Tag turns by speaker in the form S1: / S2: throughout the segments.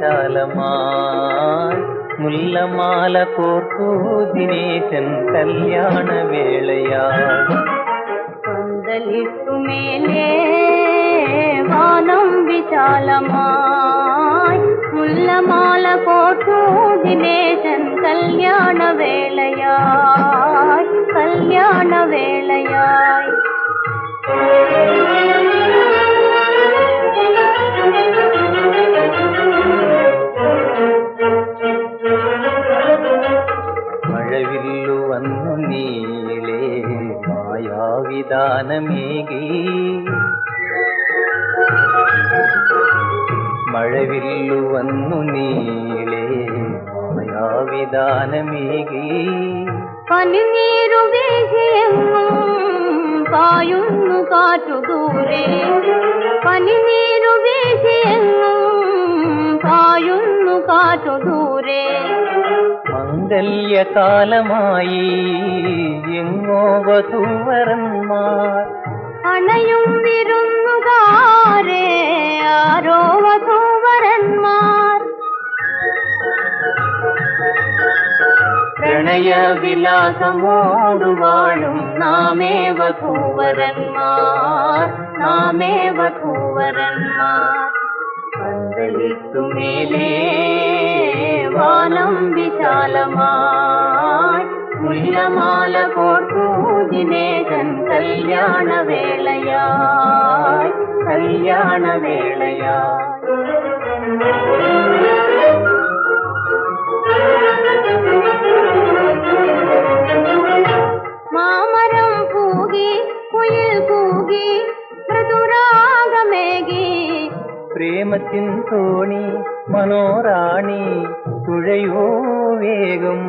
S1: വിശാലമായി മുല്ലമാല കോർത്തു ദിനേശൻ കല്യാണ വേളയാ
S2: പന്തലിട്ടു മേലേ വാനം വിശാലമായി മുല്ലമാല കോട്ടു ദിനേശൻ കല്യാണ വേളയായി കല്യാണ വേളയായി
S1: നീളേ മായാവിധാനമേകി. മഴവില്ലു വന്നു നീളേ മായാവിധാനമേകി.
S2: പനിനീരു വീശിയെങ്ങും പായുന്നു കാറ്റു ദൂരെ പായുന്നു കാറ്റു
S1: മംഗല്യകാലമായി എങ്ങോ വധൂവരന്മാർ
S2: അണയും വിരുന്നുകാരേ ആരോ വധൂവരന്മാർ. പ്രണയവിലാസമോടു വാഴും നാമേ വധൂവരന്മാർ നാമേ വധൂവരന്മാർ. പന്തലിത്തുമേലേ
S1: வானம் விசாலமாய். முள்ளமால போற்றினேதன் கல்யாண வேளையாய். கல்யாண வேளையாய். மாமரம் கூகி குயில் கூகி பிரதுராகமேகி பிரேமத்தின் தோணி மனோராணி. துழையோ வேகம்?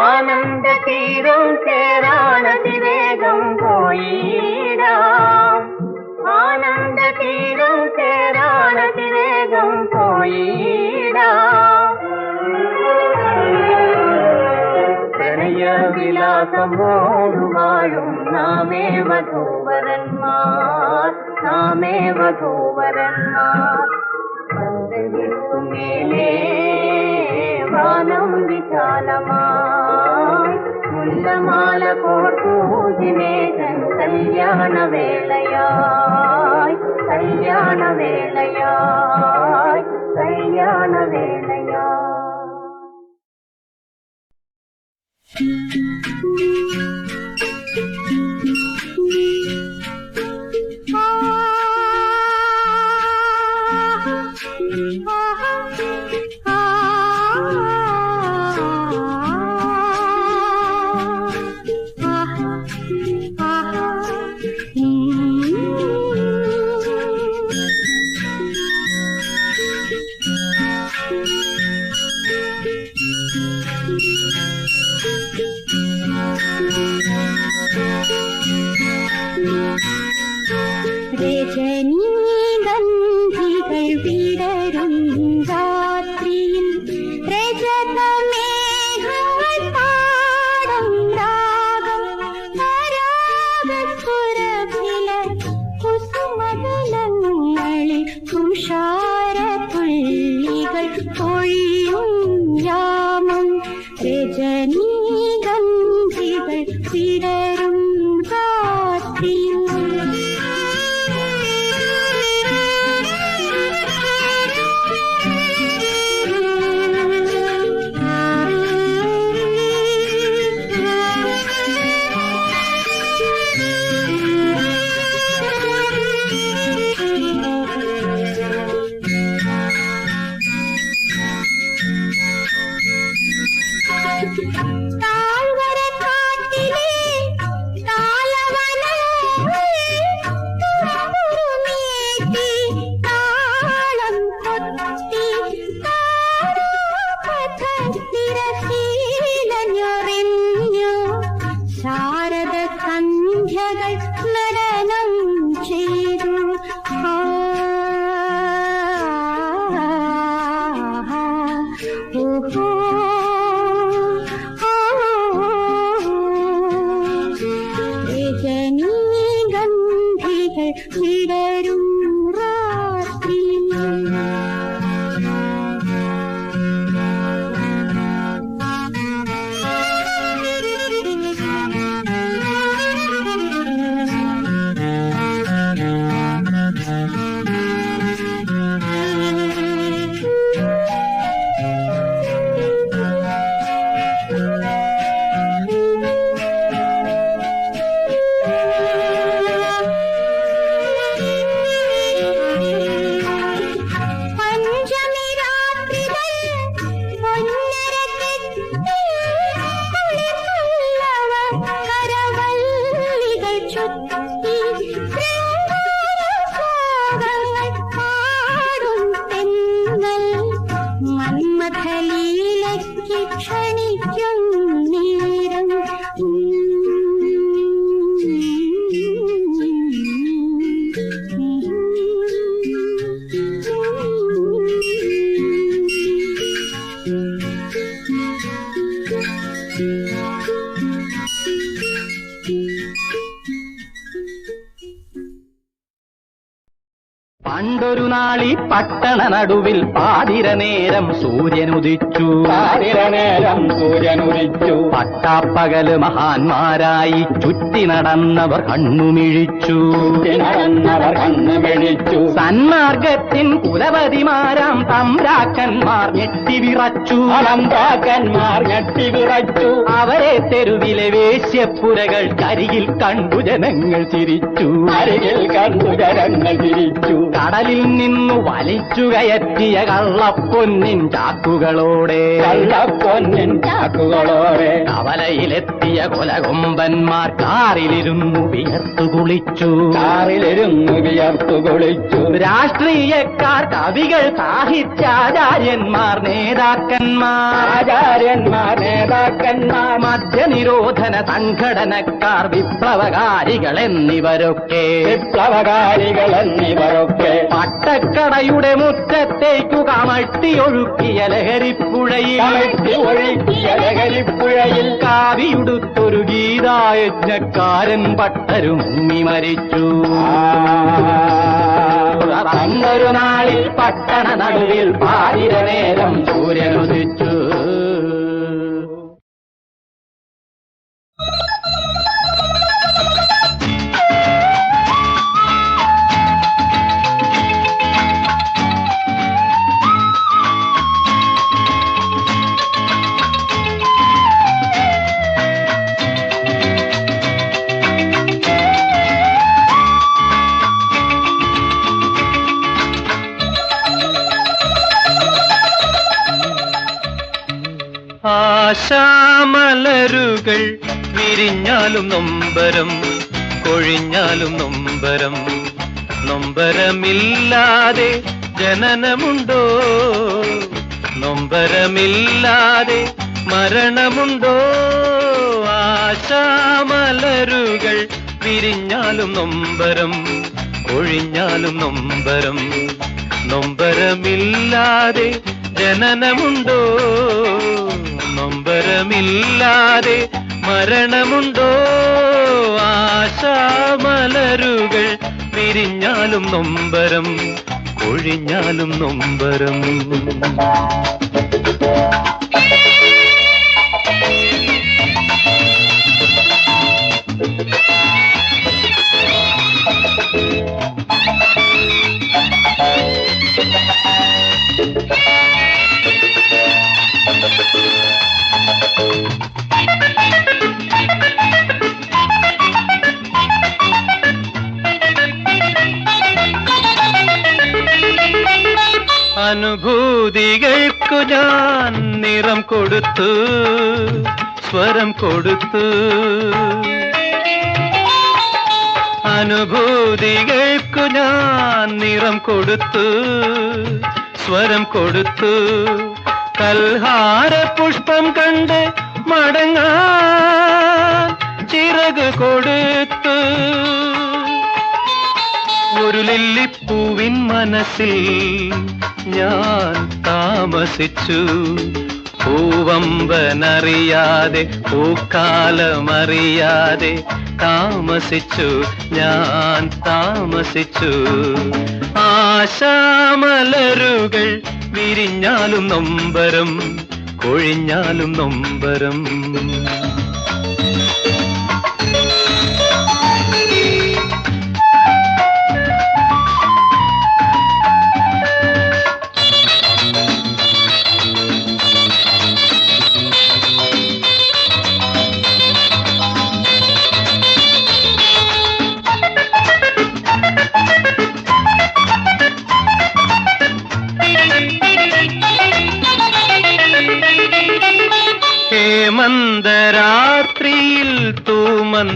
S1: ஆனந்த தீரும் சேரான திவேகம் போயிடாம் ஆனந்த தீரும் சேரான திவேகம் போயிடாம் பிரணய விலாசமோடு வாழும் நாமே மகோவரன்மார் நாமே மகோவரன்மார் மேலே வானம் விசாலமாய் முல்லமால கோட்டூஜினேகன் கல்யாண வேலையாய் கல்யாண வேலையாய் கல்யாண வேலையாய் 长亭。ക്ഷണിക്കും നേരം
S3: പണ്ടൊരു നാളി പട്ടണ നടുവിൽ പാതിര നേരം സൂര്യനുദിച്ചു.
S4: പാതിര നേരം സൂര്യനുദിച്ചു.
S3: പട്ടാപ്പകൽ മഹാന്മാരായി ചുറ്റി നടന്നവർ കണ്ണുമിഴിച്ചു.
S4: നടന്നവർ കണ്ണുമിഴിച്ചു.
S3: സന്മാർഗത്തിൻ കുലപതിമാരാം തമ്പ്രാക്കന്മാർ ഞെട്ടി
S4: വിറച്ചു തമ്പ്രാക്കന്മാർ ഞെട്ടി വിറച്ചു
S3: അവരെ തെരുവിലെ വേശ്യപ്പുരകൾ കരിയിൽ കണ്ടു ജനങ്ങൾ ചിരിച്ചു.
S4: അരികിൽ കണ്ടു ജനങ്ങൾ തിരിച്ചു
S3: കടലിൽ നിന്നു വലിച്ചു കയറ്റിയ കള്ളപ്പൊന്നിൻ ചാക്കുകളോടെ
S4: കള്ളപ്പൊന്നിൻ ചാക്കുകളോടെ
S3: കവലയിലെത്തിയ കൊലകൊമ്പന്മാർ കാറിലിരുന്നു വിയർത്തു കുളിച്ചു.
S4: കാറിലിരുന്നു വിയർത്തു കുളിച്ചു.
S3: രാഷ്ട്രീയക്കാർ കവികൾ സാഹിത്യാചാര്യന്മാർ നേതാക്കന്മാർ.
S4: ആചാര്യന്മാർ നേതാക്കന്മാർ.
S3: മദ്യനിരോധന സംഘടനക്കാർ വിപ്ലവകാരികൾ എന്നിവരൊക്കെ.
S4: വിപ്ലവകാരികൾ എന്നിവരൊക്കെ.
S3: പട്ടക്കടയുടെ മുറ്റത്തേക്കു
S4: കമഴ്ത്തി ഒഴുക്കിയ ലഹരിപ്പുഴയിൽ
S3: കാവിയുടുത്തൊരു ഗീതായജ്ഞക്കാരൻ പട്ടരുമ്മി മരിച്ചു. അങ്ങൊരു നാളിൽ പട്ടണ നടുവിൽ പാതിര നേരം സൂര്യനുദിച്ചു.
S5: ആശാമലരുകൾ വിരിഞ്ഞാലും നൊമ്പരം കൊഴിഞ്ഞാലും നൊമ്പരം. നൊമ്പരമില്ലാതെ ജനനമുണ്ടോ? നൊമ്പരമില്ലാതെ മരണമുണ്ടോ? ആശാമലരുകൾ വിരിഞ്ഞാലും നൊമ്പരം കൊഴിഞ്ഞാലും നൊമ്പരം. നൊമ്പരമില്ലാതെ ജനനമുണ്ടോ? നൊമ്പരമില്ലാതെ മരണമുണ്ടോ? ആശാമലരുകൾ പിരിഞ്ഞാലും നൊമ്പരം കൊഴിഞ്ഞാലും നൊമ്പരം. അനുഭൂതികൾക്കു ഞാൻ നിറം കൊടുത്തു സ്വരം കൊടുത്തു. അനുഭൂതികൾക്കു ഞാൻ നിറം കൊടുത്തു സ്വരം കൊടുത്തു. കൽഹാര പുഷ്പം കണ്ട് മടങ്ങാൻ ചിറക് കൊടുത്തു. ഒരു ലില്ലിപ്പൂവിൻ മനസ്സിൽ ഞാൻ താമസിച്ചു. പൂവമ്പനറിയാതെ പൂക്കാലമറിയാതെ താമസിച്ചു. ഞാൻ താമസിച്ചു. ആശാമലരുകൾ വിരിഞ്ഞാലും നൊമ്പരം കൊഴിഞ്ഞാലും നൊമ്പരം.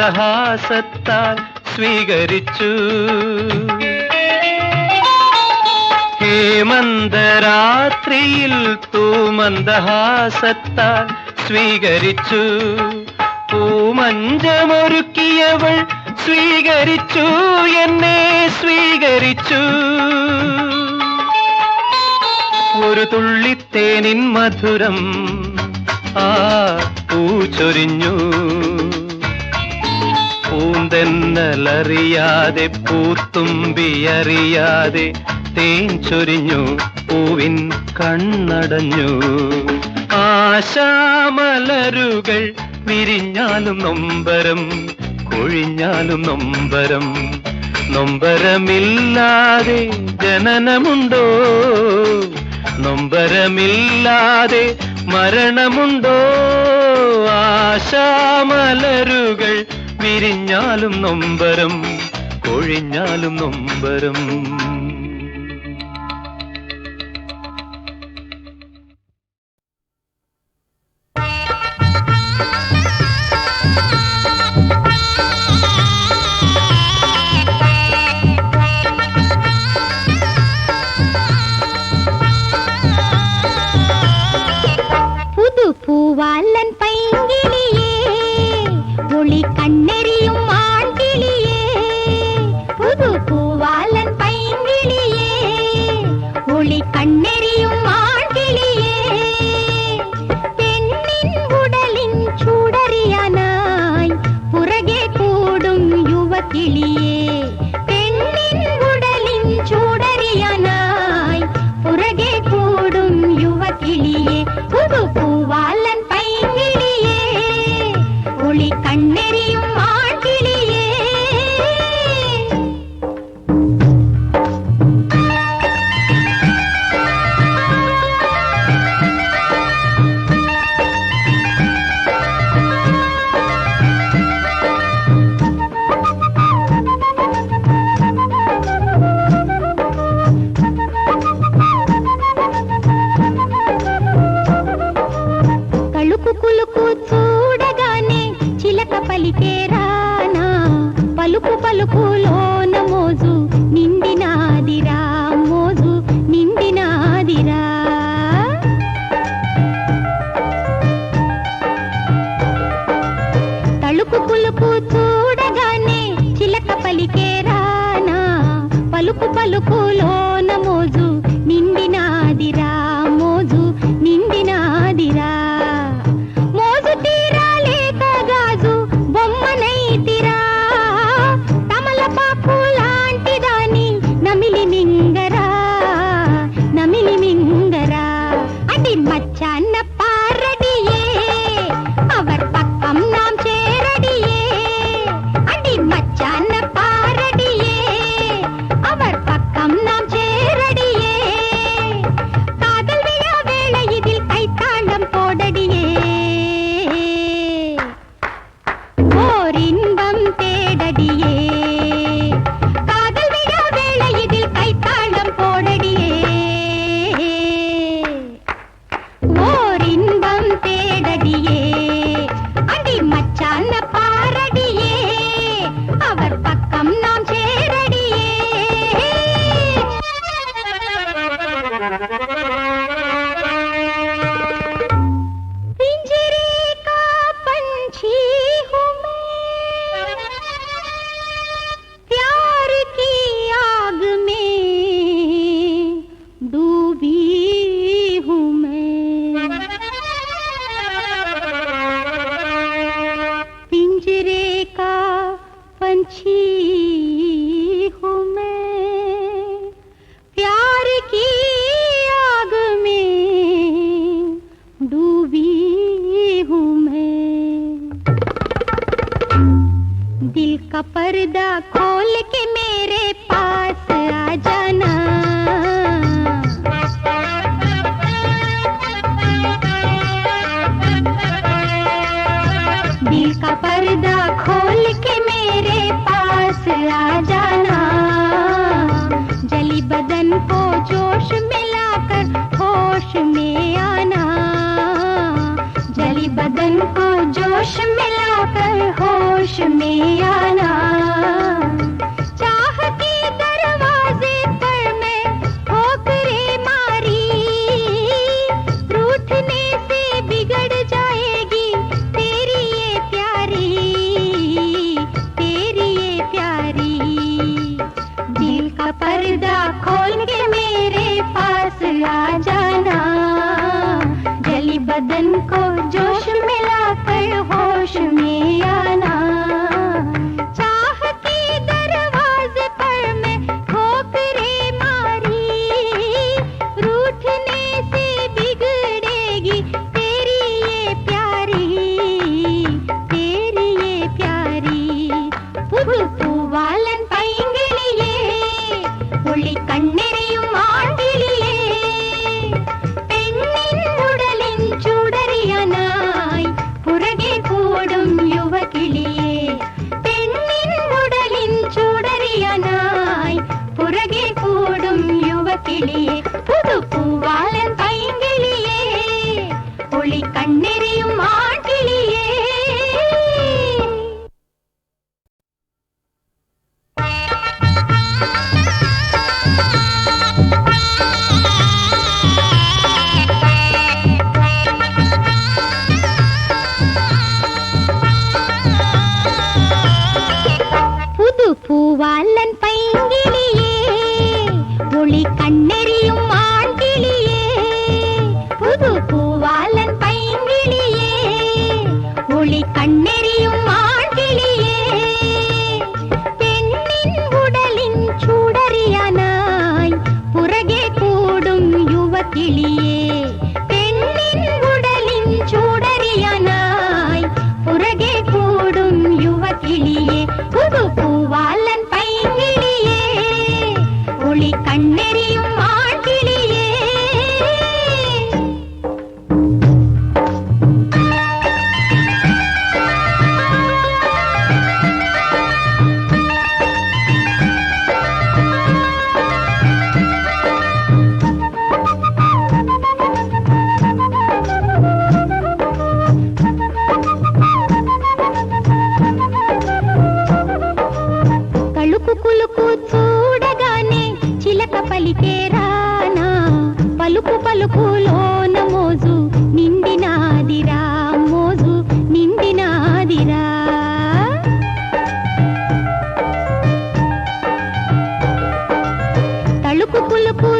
S5: തൂമന്ദഹാസത്താൽ സ്വീകരിച്ചു. ഹേമന്തരാത്രിയിൽ തൂമന്ദഹാസത്താൽ സ്വീകരിച്ചു. പൂമഞ്ചമൊരുക്കിയവൾ സ്വീകരിച്ചു എന്നെ സ്വീകരിച്ചു. ഒരു തുള്ളിത്തേനിൻ മധുരം ആ പൂ ചൊരിഞ്ഞു പൂന്തെന്നലറിയാതെ പൂത്തുമ്പിയറിയാതെ തേൻ ചൊരിഞ്ഞു പൂവിൻ കണ്ണടഞ്ഞു. ആശാമലരുകൾ വിരിഞ്ഞാലും നൊമ്പരം കൊഴിഞ്ഞാലും നൊമ്പരം. നൊമ്പരമില്ലാതെ ജനനമുണ്ടോ? നൊമ്പരമില്ലാതെ മരണമുണ്ടോ? ആശാമലരുകൾ വിരിഞ്ഞാലും നൊമ്പരം കൊഴിഞ്ഞാലും നൊമ്പരം.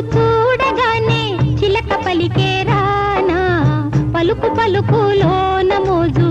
S1: చూడగానే చిలక పలికేరానా? పలుకు పలుకులోన మోజు